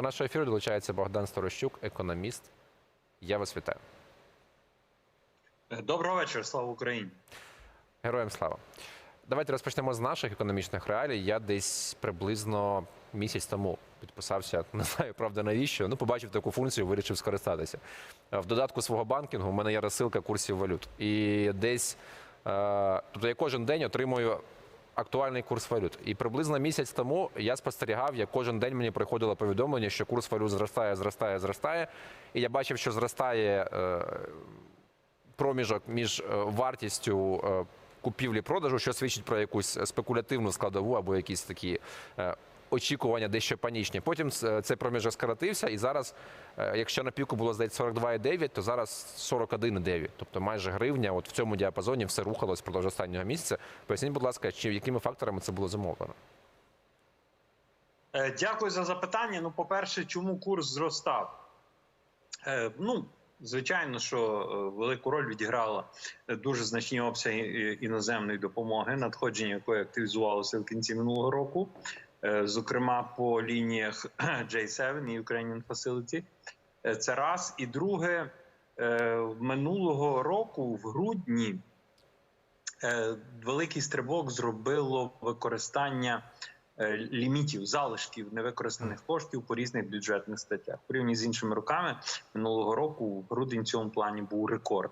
До нашого ефіру долучається Богдан Сторощук, економіст. Я вас вітаю. Доброго вечора, слава Україні. Героям слава. Давайте розпочнемо з наших економічних реалій. Я десь приблизно місяць тому підписався, не знаю, правда, навіщо. Ну, побачив таку функцію, вирішив скористатися. В додатку свого банкінгу у мене є розсилка курсів валют. І десь, е, тобто я кожен день отримую актуальний курс валют. І приблизно місяць тому я спостерігав, як кожен день мені приходило повідомлення, що курс валют зростає, зростає, зростає. І я бачив, що зростає е, проміжок між е, вартістю е, купівлі-продажу, що свідчить про якусь спекулятивну складову або якісь такі очікування дещо панічні. Потім е, цей проміжок скоротився, і зараз, е, якщо на піку було здається 42,9, то зараз 41,9. Тобто майже гривня. От в цьому діапазоні все рухалось впродовж останнього місяця. Поясніть, будь ласка, чи якими факторами це було зумовлено? Е, Дякую за запитання. Ну, по-перше, чому курс зростав? Ну, звичайно, що велику роль відіграла дуже значні обсяги іноземної допомоги, надходження якої активізувалося в кінці минулого року, зокрема по лініях J7 і Ukrainian Facility. Е, Це раз. І друге, е, минулого року, в грудні, е, великий стрибок зробило використання е, лімітів, залишків невикористаних коштів по різних бюджетних статтях. Порівняно з іншими роками минулого року грудень в цьому плані був рекорд.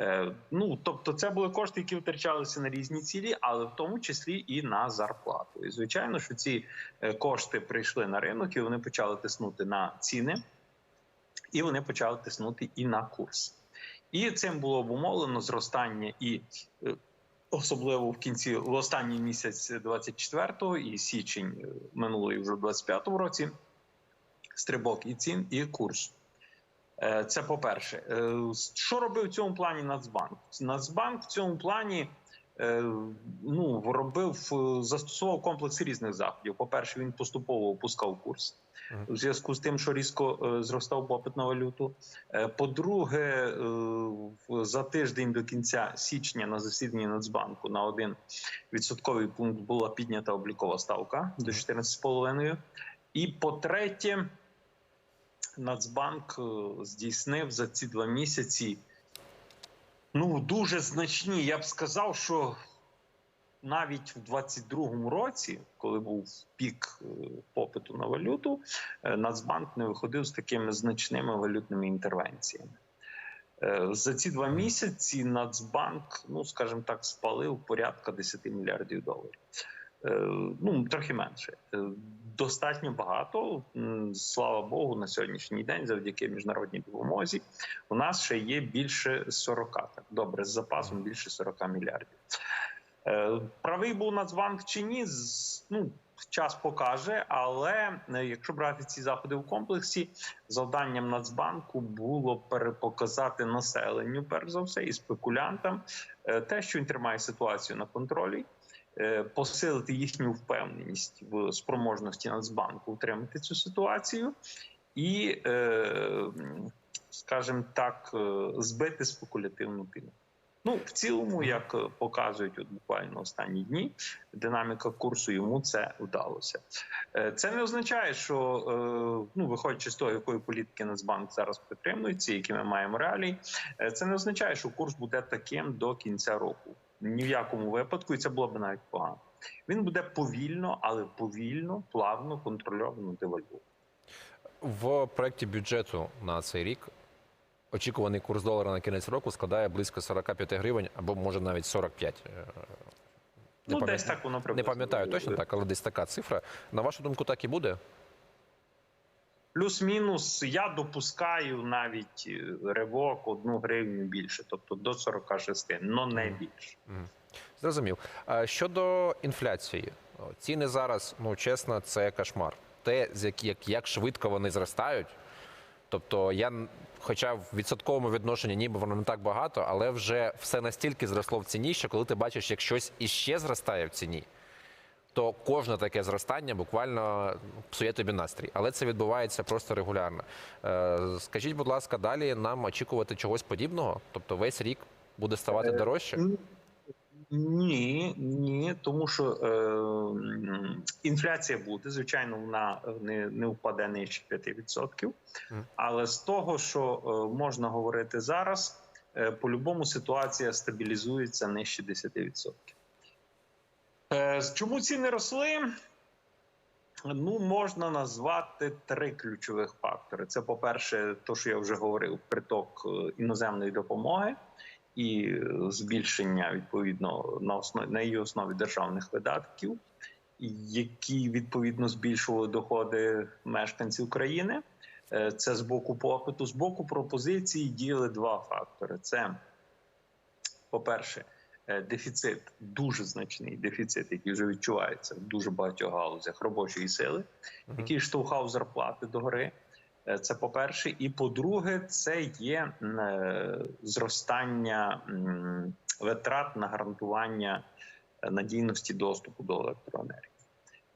Е, Ну, тобто, це були кошти, які витрачалися на різні цілі, але в тому числі і на зарплату. І звичайно, що ці е, кошти прийшли на ринок і вони почали тиснути на ціни, і вони почали тиснути і на курс. І цим було обумовлено зростання і е, особливо в кінці в останній місяць 24-го і січень минулої вже 25-му році. Стрибок і цін, і курс. Е, Це по-перше, Е, що робив в цьому плані Нацбанк? Нацбанк в цьому плані е, ну, робив, застосував комплекс різних заходів. По-перше, він поступово опускав курс у зв'язку з тим, що різко зростав попит на валюту. По-друге, за тиждень до кінця січня на засіданні Нацбанку на один відсотковий пункт була піднята облікова ставка до 14,5. І по-третє, Нацбанк е, здійснив за ці два місяці ну дуже значні. Я б сказав, що навіть в 22-му році, коли був пік е, попиту на валюту, е, Нацбанк не виходив з такими значними валютними інтервенціями. За ці два місяці Нацбанк, ну скажімо так, спалив порядка 10 мільярдів доларів. Е, Ну трохи менше. Е, Достатньо багато. Слава Богу, на сьогоднішній день, завдяки міжнародній допомозі, у нас ще є більше 40, так добре, з запасом більше 40 мільярдів. Е, Правий був Нацбанк чи ні? Ну, час покаже, але якщо брати ці заходи в комплексі, завданням Нацбанку було перепоказати населенню, перш за все, і спекулянтам те, що він тримає ситуацію на контролі, посилити їхню впевненість в спроможності Нацбанку утримати цю ситуацію і, е, скажімо так, е, збити спекулятивну піну. Ну, в цілому, як е, показують от буквально останні дні, динаміка курсу йому це вдалося. Е, Це не означає, що е, ну, виходячи з того, якої політики Нацбанк зараз підтримується, які ми маємо реалії, е, це не означає, що курс буде таким до кінця року. Ні в якому випадку, і це було б навіть погано. Він буде повільно, але повільно, плавно, контрольовано девальвувати. В проєкті бюджету на цей рік очікуваний курс долара на кінець року складає близько 45 гривень або може навіть 45. Е, Не Ну, десь так воно Не пам'ятаю точно так, але десь така цифра. На вашу думку, так і буде? Плюс-мінус я допускаю навіть е, ривок одну гривню більше, тобто до 46, але не більше. Зрозумів. Щодо інфляції, ціни зараз, ну чесно, це кошмар. Те, як, як, як швидко вони зростають. Тобто, я, хоча в відсотковому відношенні ніби воно не так багато, але вже все настільки зросло в ціні, що коли ти бачиш, як щось іще зростає в ціні, то кожне таке зростання буквально псує тобі настрій. Але це відбувається просто регулярно. Е, Скажіть, будь ласка, далі нам очікувати чогось подібного? Тобто весь рік буде ставати Е, дорожче? Ні, ні, тому що е, інфляція буде, звичайно, вона не, не впаде нижче 5%. Але з того, що е, можна говорити зараз, е, по-любому ситуація стабілізується нижче 10%. Е, чому ціни росли? Ну, можна назвати три ключових фактори. Це, по-перше, то, що я вже говорив, приток е, іноземної допомоги і е, збільшення відповідно на основі на її основі державних видатків, які відповідно збільшували доходи мешканців країни. Це з боку попиту. З боку пропозиції діяли два фактори: це, по-перше, дефіцит, дуже значний дефіцит, який вже відчувається в дуже багатьох галузях робочої сили, який штовхав зарплати догори. Е, Це по-перше, і по-друге, це є е, зростання витрат на гарантування е, надійності доступу до електроенергії.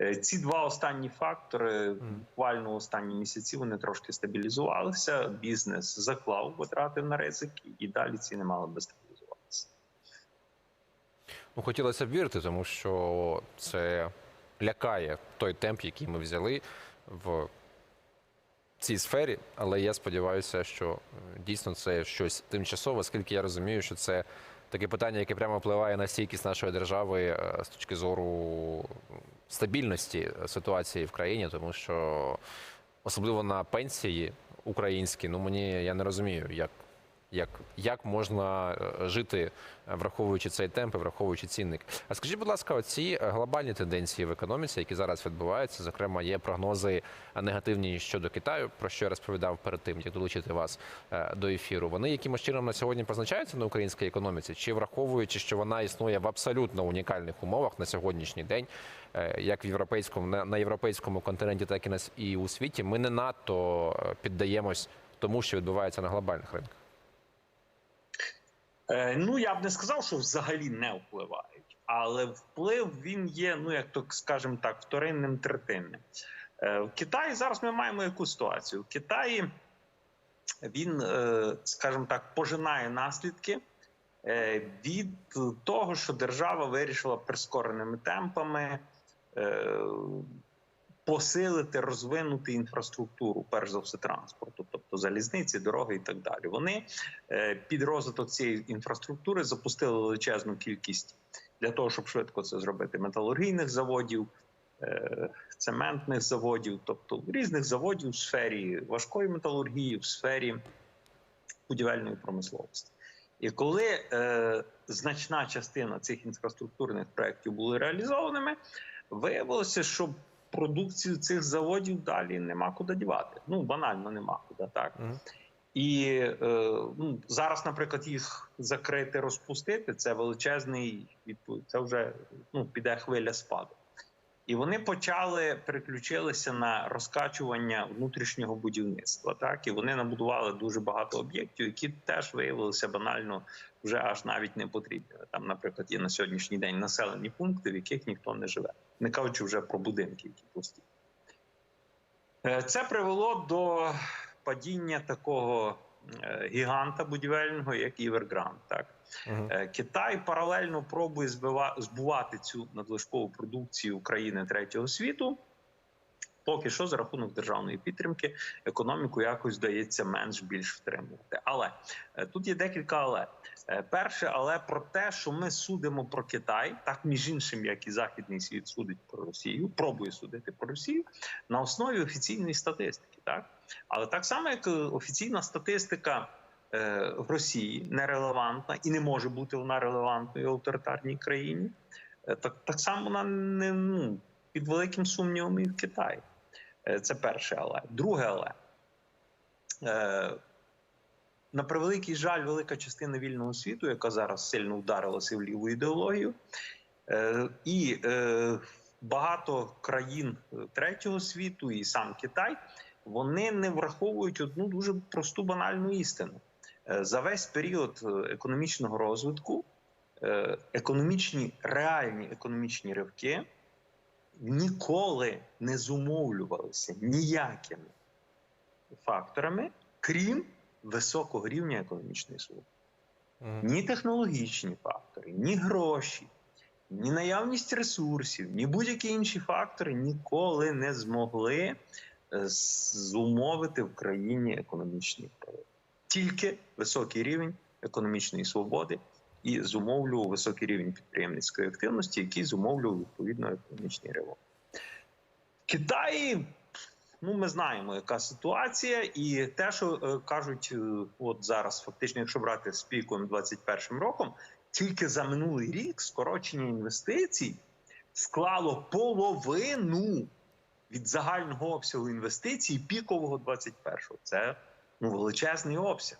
Е, Ці два останні фактори буквально останні місяці вони трошки стабілізувалися. Бізнес заклав витрати на ризики, і далі ціни мали би стабілізуватися. Ну, хотілося б вірити, тому що це лякає той темп, який ми взяли в цій сфері. Але я сподіваюся, що е, дійсно це щось тимчасове, оскільки я розумію, що це таке питання, яке прямо впливає на стійкість нашої держави е, з точки зору стабільності ситуації в країні, тому що особливо на пенсії українські, ну мені я не розумію, як. Як, як можна е, жити, е, враховуючи цей темп, і враховуючи цінник? А скажіть, будь ласка, оці е, глобальні тенденції в економіці, які зараз відбуваються, зокрема, є прогнози негативні щодо Китаю, про що я розповідав перед тим, як долучити вас до ефіру. Вони якимось чином на сьогодні позначаються на українській економіці, чи враховуючи, що вона існує в абсолютно унікальних умовах на сьогоднішній день, як в європейському на, на європейському континенті, так і на і у світі, ми не надто піддаємось тому, що відбувається на глобальних ринках. Е, ну я б не сказав, що взагалі не впливають, але вплив він є, ну як то скажімо так, вторинним третинним. Е, в Китаї зараз ми маємо яку ситуацію? В Китаї він, е, скажімо так, пожинає наслідки від того, що держава вирішила прискореними темпами. Посилити, розвинути інфраструктуру, перш за все, транспорту, тобто залізниці, дороги і так далі. Вони е, під розвиток цієї інфраструктури запустили величезну кількість для того, щоб швидко це зробити. Металургійних заводів, е, цементних заводів, тобто різних заводів у сфері важкої металургії, в сфері будівельної промисловості. І коли е, значна частина цих інфраструктурних проєктів були реалізованими, виявилося, що продукцію цих заводів далі нема куди дівати. Ну банально нема куди так. Мгм. І е, ну, зараз, наприклад, їх закрити, розпустити це величезний відповідь. Це вже ну, піде хвиля спаду. І вони почали переключилися на розкачування внутрішнього будівництва. Так і вони набудували дуже багато об'єктів, які теж виявилися банально вже аж навіть не потрібні. Там, наприклад, є на сьогоднішній день населені пункти, в яких ніхто не живе, не кажучи вже про будинки, які пусті. Е, Це привело до падіння такого гіганта будівельного, як Evergrande. Так. Е, Китай паралельно пробує збива- збувати цю надлишкову продукцію України третього світу. Поки що за рахунок державної підтримки економіку якось вдається менш більш втримувати. Але е, тут є декілька але. Е, Перше, але про те, що ми судимо про Китай, так між іншим, як і західний світ судить про Росію, пробує судити про Росію на основі офіційної статистики. Так, але так само, як е, офіційна статистика в Росії нерелевантна і не може бути вона релевантною в авторитарній країні, так, так само вона не ну, під великим сумнівом і в Китаї. Е, Це перше, але друге, але. Е, на превеликий жаль, велика частина вільного світу, яка зараз сильно вдарилася в ліву ідеологію, е, і багато країн третього світу, і сам Китай, вони не враховують одну дуже просту банальну істину. За весь період економічного розвитку, економічні реальні економічні ривки ніколи не зумовлювалися ніякими факторами, крім високого рівня економічної свободи. Мгм. ні технологічні фактори, ні гроші, ні наявність ресурсів, ні будь-які інші фактори ніколи не змогли е, зумовити в країні економічний прорив. Тільки високий рівень економічної свободи і зумовлював високий рівень підприємницької активності, який зумовлював відповідно економічний ривок. В Китаї ну ми знаємо, яка ситуація, і те, що е, кажуть, е, от зараз, фактично, якщо брати з піком 21 роком, тільки за минулий рік скорочення інвестицій склало половину від загального обсягу інвестицій пікового 21-го. Це ну величезний обсяг.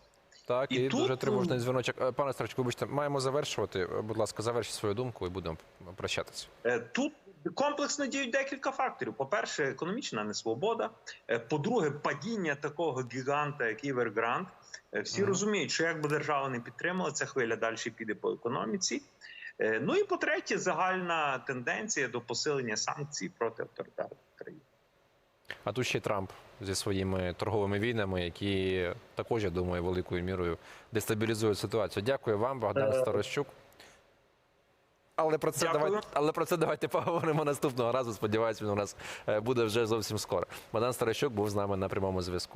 Так, і, І дуже тут, тривожний ну, дзвіночок. Е, Пане Старчик, вибачте, маємо завершувати. Будь ласка, завершіть свою думку і будемо прощатися. Е, Тут комплексно діють декілька факторів. По-перше, економічна несвобода. Е, По-друге, падіння такого гіганта, як. Е, Всі Мгм. розуміють, що якби держава не підтримала, ця хвиля далі піде по економіці. Ну і по-третє, загальна тенденція до посилення санкцій проти авторитарних країн. А тут ще Трамп зі своїми торговими війнами, які також, я думаю, великою мірою дестабілізують ситуацію. Дякую вам, Богдан Е, Старощук. Але про це Дякую. давайте, але про це давайте поговоримо наступного разу. Сподіваюсь, він у нас е, буде вже зовсім скоро. Богдан Старощук був з нами на прямому зв'язку.